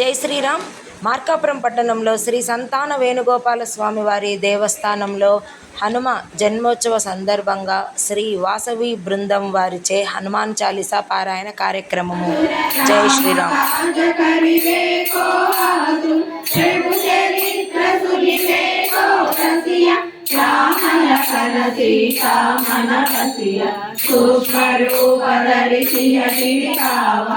జై శ్రీరామ్. మార్కాపురం పట్టణంలో శ్రీ సంతాన వేణుగోపాల స్వామి వారి దేవస్థానంలో హనుమ జన్మోత్సవ సందర్భంగా శ్రీ వాసవి బృందం వారిచే హనుమాన్ చాలీసా పారాయణ కార్యక్రమము. జై శ్రీరామ్. ಶ್ಯಾಮಲ ಸರತಿ ಕಾಮನ ಪತಿಯ ಸೂಕ್ಷ್ಮರೂಪ ಧರಿಸಿಯ ಕಿರಿಕಾವ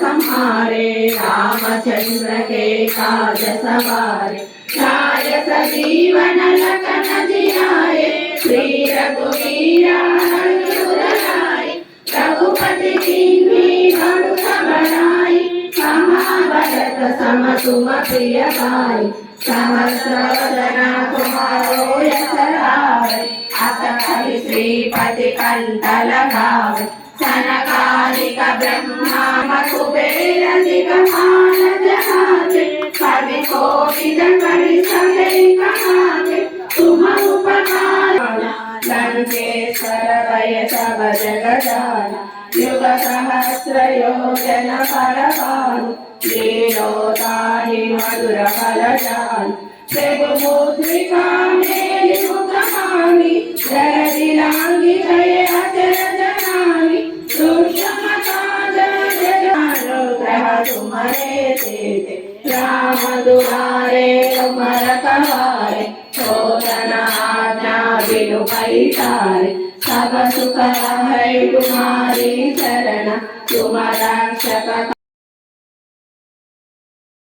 ಸಂಹಾರೇ ರಾಮಚಂದ್ರ ಕೇ ಕಾಜ ಸವಾರೆ ಕಾಯಸ ಜೀವನ ಲಕನ ಜಿಯಾರೆ ಶ್ರೀ ರಘುವೀರ ರಘುರಾಯ ರಘುಪತಿ ಕಿನ್ನಿ ಮರುಸಬರಾಯ ಸಮಾಭರತ ಸಮಸುಮ ಪ್ರಿಯ ಕಾಯಿ ಸಹಸ್ರವದನ ಕುಮಾರೋ ಯಸ असमहि श्रीपतिकन्दलभावि सनकालिक ब्रह्माम कुबेरधिक मानजहाते कवि कोकिल कवि सदैकहाते तुम उपकारणा लङ्केश्वर वयसव जगदान युग सहस्रयोजन फलपानु लीलोताहि मधुरफलजानु त्रिगुमुद्रिका రామదువారే మరకవారే శోధన ఆజ్ఞావిను పైసారి సభ సుఖ హై కుమారి శరణ కుమరాక్షక